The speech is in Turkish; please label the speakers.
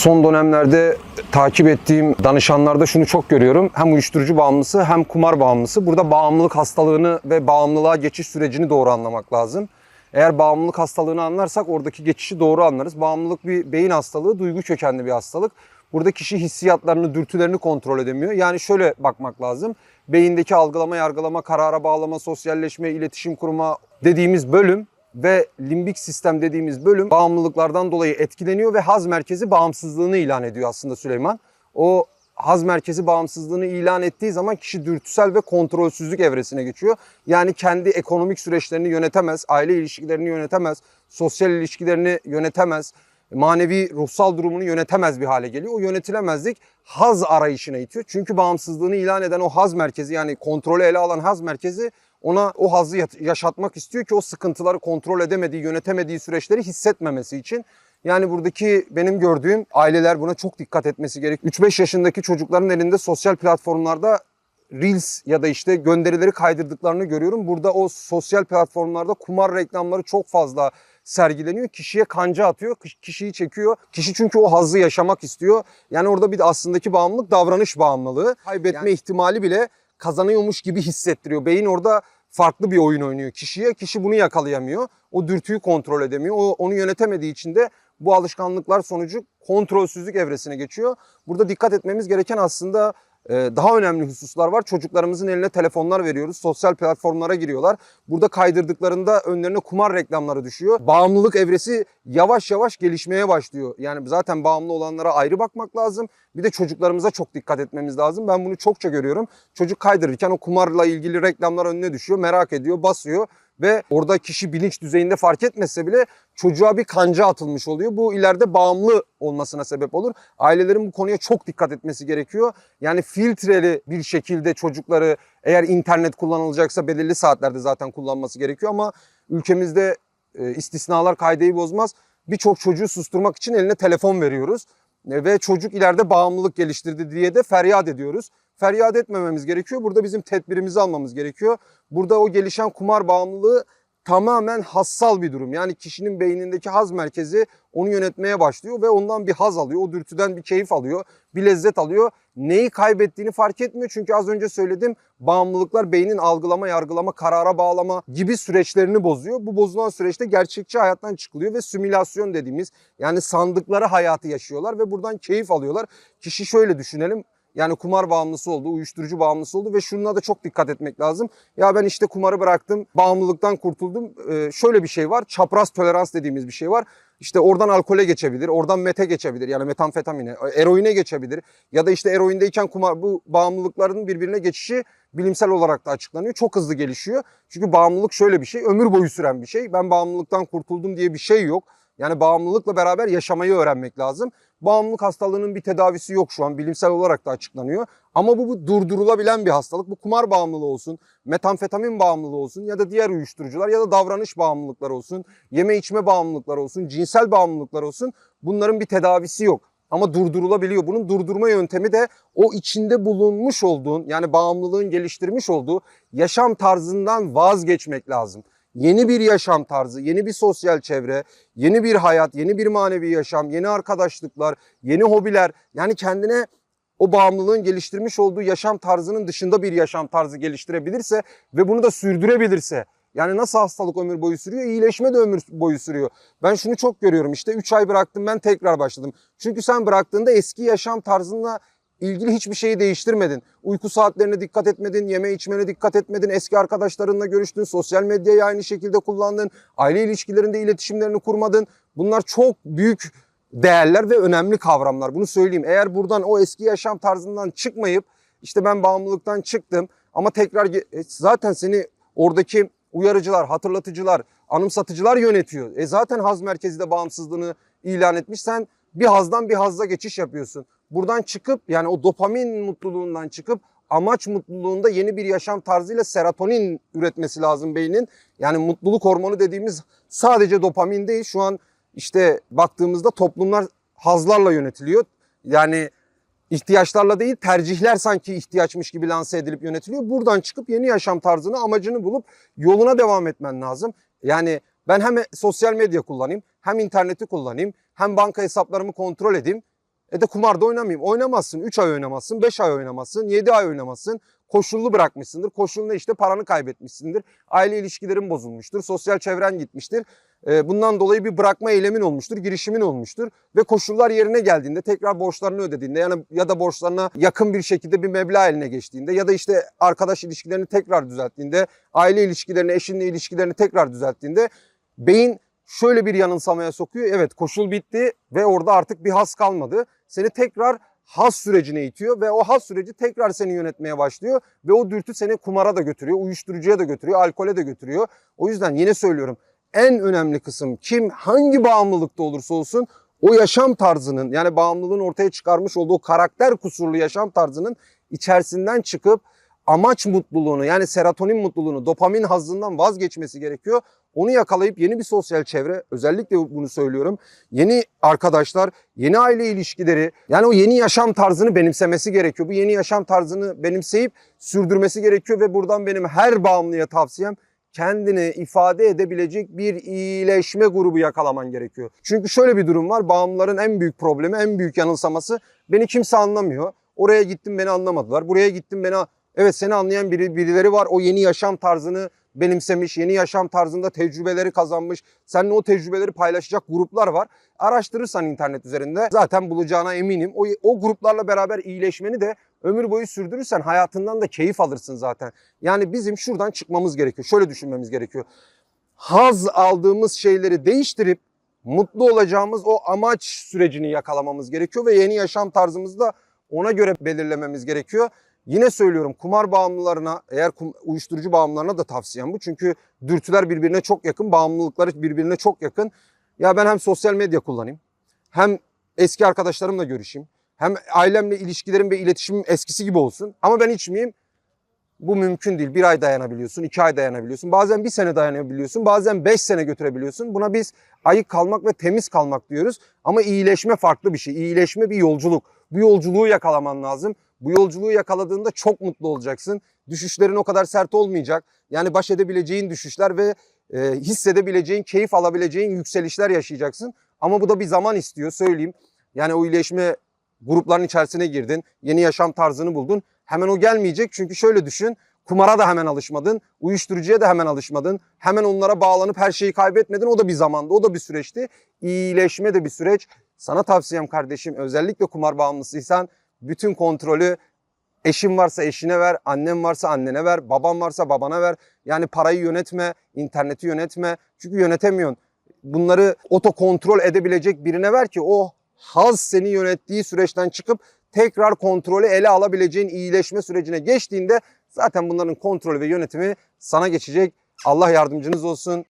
Speaker 1: son dönemlerde takip ettiğim danışanlarda şunu çok görüyorum. Hem uyuşturucu bağımlısı hem kumar bağımlısı. Burada bağımlılık hastalığını ve bağımlılığa geçiş sürecini doğru anlamak lazım. Eğer bağımlılık hastalığını anlarsak oradaki geçişi doğru anlarız. Bağımlılık bir beyin hastalığı, duygu kökenli bir hastalık. Burada kişi hissiyatlarını, dürtülerini kontrol edemiyor. Yani şöyle bakmak lazım. Beyindeki algılama, yargılama, karara bağlama, sosyalleşme, iletişim kurma dediğimiz bölüm ve limbik sistem dediğimiz bölüm bağımlılıklardan dolayı etkileniyor ve haz merkezi bağımsızlığını ilan ediyor aslında Süleyman. O haz merkezi bağımsızlığını ilan ettiği zaman kişi dürtüsel ve kontrolsüzlük evresine geçiyor. Yani kendi ekonomik süreçlerini yönetemez, aile ilişkilerini yönetemez, sosyal ilişkilerini yönetemez, manevi ruhsal durumunu yönetemez bir hale geliyor. O yönetilemezlik haz arayışına itiyor. Çünkü bağımsızlığını ilan eden o haz merkezi yani kontrolü ele alan haz merkezi ona o hazzı yat- yaşatmak istiyor ki o sıkıntıları kontrol edemediği, yönetemediği süreçleri hissetmemesi için. Yani buradaki benim gördüğüm aileler buna çok dikkat etmesi gerek. 3-5 yaşındaki çocukların elinde sosyal platformlarda Reels ya da işte gönderileri kaydırdıklarını görüyorum. Burada o sosyal platformlarda kumar reklamları çok fazla sergileniyor. Kişiye kanca atıyor, kişiyi çekiyor. Kişi çünkü o hazzı yaşamak istiyor. Yani orada bir aslındaki bağımlılık davranış bağımlılığı. Kaybetme ihtimali bile kazanıyormuş gibi hissettiriyor. Beyin orada farklı bir oyun oynuyor kişiye. Kişi bunu yakalayamıyor. O dürtüyü kontrol edemiyor. O, onu yönetemediği için de bu alışkanlıklar sonucu kontrolsüzlük evresine geçiyor. Burada dikkat etmemiz gereken aslında daha önemli hususlar var. Çocuklarımızın eline telefonlar veriyoruz. Sosyal platformlara giriyorlar. Burada kaydırdıklarında önlerine kumar reklamları düşüyor. Bağımlılık evresi yavaş yavaş gelişmeye başlıyor. Yani zaten bağımlı olanlara ayrı bakmak lazım. Bir de çocuklarımıza çok dikkat etmemiz lazım. Ben bunu çokça görüyorum. Çocuk kaydırırken o kumarla ilgili reklamlar önüne düşüyor. Merak ediyor, basıyor ve orada kişi bilinç düzeyinde fark etmese bile çocuğa bir kanca atılmış oluyor. Bu ileride bağımlı olmasına sebep olur. Ailelerin bu konuya çok dikkat etmesi gerekiyor. Yani filtreli bir şekilde çocukları eğer internet kullanılacaksa belirli saatlerde zaten kullanması gerekiyor ama ülkemizde e, istisnalar kaideyi bozmaz. Birçok çocuğu susturmak için eline telefon veriyoruz. E, Ve çocuk ileride bağımlılık geliştirdi diye de feryat ediyoruz. Feryat etmememiz gerekiyor. Burada bizim tedbirimizi almamız gerekiyor. Burada o gelişen kumar bağımlılığı tamamen hassal bir durum. Yani kişinin beynindeki haz merkezi onu yönetmeye başlıyor ve ondan bir haz alıyor. O dürtüden bir keyif alıyor, bir lezzet alıyor. Neyi kaybettiğini fark etmiyor. Çünkü az önce söyledim bağımlılıklar beynin algılama, yargılama, karara bağlama gibi süreçlerini bozuyor. Bu bozulan süreçte gerçekçi hayattan çıkılıyor ve simülasyon dediğimiz yani sandıkları hayatı yaşıyorlar ve buradan keyif alıyorlar. Kişi şöyle düşünelim. Yani kumar bağımlısı oldu, uyuşturucu bağımlısı oldu ve şuna da çok dikkat etmek lazım. Ya ben işte kumarı bıraktım, bağımlılıktan kurtuldum. Ee, şöyle bir şey var, çapraz tolerans dediğimiz bir şey var. İşte oradan alkole geçebilir, oradan mete geçebilir yani metamfetamine, eroine geçebilir. Ya da işte eroindeyken kumar bu bağımlılıkların birbirine geçişi bilimsel olarak da açıklanıyor. Çok hızlı gelişiyor. Çünkü bağımlılık şöyle bir şey, ömür boyu süren bir şey. Ben bağımlılıktan kurtuldum diye bir şey yok. Yani bağımlılıkla beraber yaşamayı öğrenmek lazım. Bağımlılık hastalığının bir tedavisi yok şu an bilimsel olarak da açıklanıyor. Ama bu, bu durdurulabilen bir hastalık. Bu kumar bağımlılığı olsun, metamfetamin bağımlılığı olsun ya da diğer uyuşturucular ya da davranış bağımlılıkları olsun, yeme içme bağımlılıkları olsun, cinsel bağımlılıklar olsun. Bunların bir tedavisi yok. Ama durdurulabiliyor. Bunun durdurma yöntemi de o içinde bulunmuş olduğun yani bağımlılığın geliştirmiş olduğu yaşam tarzından vazgeçmek lazım yeni bir yaşam tarzı, yeni bir sosyal çevre, yeni bir hayat, yeni bir manevi yaşam, yeni arkadaşlıklar, yeni hobiler. Yani kendine o bağımlılığın geliştirmiş olduğu yaşam tarzının dışında bir yaşam tarzı geliştirebilirse ve bunu da sürdürebilirse yani nasıl hastalık ömür boyu sürüyor? İyileşme de ömür boyu sürüyor. Ben şunu çok görüyorum işte 3 ay bıraktım ben tekrar başladım. Çünkü sen bıraktığında eski yaşam tarzınla ilgili hiçbir şeyi değiştirmedin. Uyku saatlerine dikkat etmedin, yeme içmene dikkat etmedin, eski arkadaşlarınla görüştün, sosyal medyayı aynı şekilde kullandın, aile ilişkilerinde iletişimlerini kurmadın. Bunlar çok büyük değerler ve önemli kavramlar. Bunu söyleyeyim. Eğer buradan o eski yaşam tarzından çıkmayıp işte ben bağımlılıktan çıktım ama tekrar e, zaten seni oradaki uyarıcılar, hatırlatıcılar, anımsatıcılar yönetiyor. E zaten haz merkezi de bağımsızlığını ilan etmiş. Sen bir hazdan bir hazza geçiş yapıyorsun. Buradan çıkıp yani o dopamin mutluluğundan çıkıp amaç mutluluğunda yeni bir yaşam tarzıyla serotonin üretmesi lazım beynin. Yani mutluluk hormonu dediğimiz sadece dopamin değil. Şu an işte baktığımızda toplumlar hazlarla yönetiliyor. Yani ihtiyaçlarla değil tercihler sanki ihtiyaçmış gibi lanse edilip yönetiliyor. Buradan çıkıp yeni yaşam tarzını amacını bulup yoluna devam etmen lazım. Yani ben hem sosyal medya kullanayım hem interneti kullanayım hem banka hesaplarımı kontrol edeyim. E de kumarda oynamayayım. Oynamazsın. 3 ay oynamazsın, 5 ay oynamazsın, 7 ay oynamazsın. Koşullu bırakmışsındır. Koşul ne işte paranı kaybetmişsindir. Aile ilişkilerin bozulmuştur. Sosyal çevren gitmiştir. E, bundan dolayı bir bırakma eylemin olmuştur, girişimin olmuştur. Ve koşullar yerine geldiğinde tekrar borçlarını ödediğinde yani ya da borçlarına yakın bir şekilde bir meblağ eline geçtiğinde ya da işte arkadaş ilişkilerini tekrar düzelttiğinde, aile ilişkilerini, eşinle ilişkilerini tekrar düzelttiğinde beyin şöyle bir yanılsamaya sokuyor. Evet koşul bitti ve orada artık bir has kalmadı. Seni tekrar has sürecine itiyor ve o has süreci tekrar seni yönetmeye başlıyor ve o dürtü seni kumara da götürüyor, uyuşturucuya da götürüyor, alkole de götürüyor. O yüzden yine söylüyorum en önemli kısım kim hangi bağımlılıkta olursa olsun o yaşam tarzının yani bağımlılığın ortaya çıkarmış olduğu karakter kusurlu yaşam tarzının içerisinden çıkıp amaç mutluluğunu yani serotonin mutluluğunu, dopamin hazzından vazgeçmesi gerekiyor. Onu yakalayıp yeni bir sosyal çevre, özellikle bunu söylüyorum. Yeni arkadaşlar, yeni aile ilişkileri, yani o yeni yaşam tarzını benimsemesi gerekiyor. Bu yeni yaşam tarzını benimseyip sürdürmesi gerekiyor ve buradan benim her bağımlıya tavsiyem kendini ifade edebilecek bir iyileşme grubu yakalaman gerekiyor. Çünkü şöyle bir durum var. Bağımlıların en büyük problemi, en büyük yanılsaması beni kimse anlamıyor. Oraya gittim beni anlamadılar. Buraya gittim beni Evet seni anlayan biri, birileri var. O yeni yaşam tarzını benimsemiş, yeni yaşam tarzında tecrübeleri kazanmış. Seninle o tecrübeleri paylaşacak gruplar var. Araştırırsan internet üzerinde zaten bulacağına eminim. O, o gruplarla beraber iyileşmeni de ömür boyu sürdürürsen hayatından da keyif alırsın zaten. Yani bizim şuradan çıkmamız gerekiyor. Şöyle düşünmemiz gerekiyor. Haz aldığımız şeyleri değiştirip mutlu olacağımız o amaç sürecini yakalamamız gerekiyor ve yeni yaşam tarzımızı da ona göre belirlememiz gerekiyor. Yine söylüyorum kumar bağımlılarına eğer kum, uyuşturucu bağımlılarına da tavsiyem bu. Çünkü dürtüler birbirine çok yakın, bağımlılıkları birbirine çok yakın. Ya ben hem sosyal medya kullanayım, hem eski arkadaşlarımla görüşeyim, hem ailemle ilişkilerim ve iletişimim eskisi gibi olsun. Ama ben içmeyeyim. Bu mümkün değil. Bir ay dayanabiliyorsun, iki ay dayanabiliyorsun. Bazen bir sene dayanabiliyorsun, bazen beş sene götürebiliyorsun. Buna biz ayık kalmak ve temiz kalmak diyoruz. Ama iyileşme farklı bir şey. İyileşme bir yolculuk. Bu yolculuğu yakalaman lazım. Bu yolculuğu yakaladığında çok mutlu olacaksın. Düşüşlerin o kadar sert olmayacak. Yani baş edebileceğin düşüşler ve e, hissedebileceğin, keyif alabileceğin yükselişler yaşayacaksın. Ama bu da bir zaman istiyor söyleyeyim. Yani o iyileşme grupların içerisine girdin. Yeni yaşam tarzını buldun. Hemen o gelmeyecek çünkü şöyle düşün. Kumara da hemen alışmadın. Uyuşturucuya da hemen alışmadın. Hemen onlara bağlanıp her şeyi kaybetmedin. O da bir zamanda, o da bir süreçti. İyileşme de bir süreç. Sana tavsiyem kardeşim özellikle kumar bağımlısıysan bütün kontrolü eşin varsa eşine ver, annen varsa annene ver, baban varsa babana ver. Yani parayı yönetme, interneti yönetme. Çünkü yönetemiyorsun. Bunları oto kontrol edebilecek birine ver ki o haz seni yönettiği süreçten çıkıp tekrar kontrolü ele alabileceğin iyileşme sürecine geçtiğinde zaten bunların kontrolü ve yönetimi sana geçecek. Allah yardımcınız olsun.